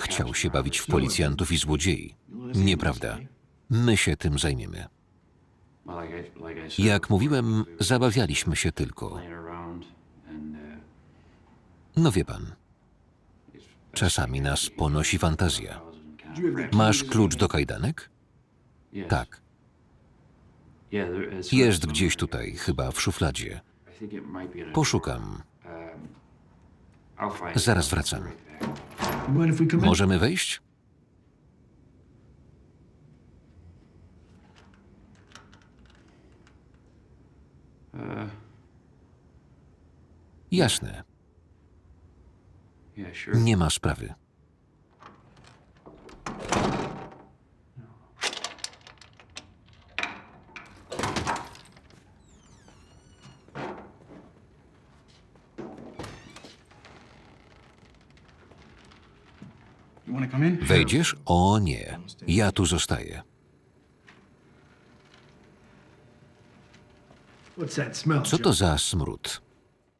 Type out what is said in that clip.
Chciał się bawić w policjantów i złodziei. Nieprawda. My się tym zajmiemy. Jak mówiłem, zabawialiśmy się tylko. No wie pan, czasami nas ponosi fantazja. Masz klucz do kajdanek? Tak. Jest gdzieś tutaj, chyba w szufladzie. Poszukam. Zaraz wracam. Możemy wejść? Jasne, nie ma sprawy. Wejdziesz? O nie, ja tu zostaję. What's that smell? Co to za smród?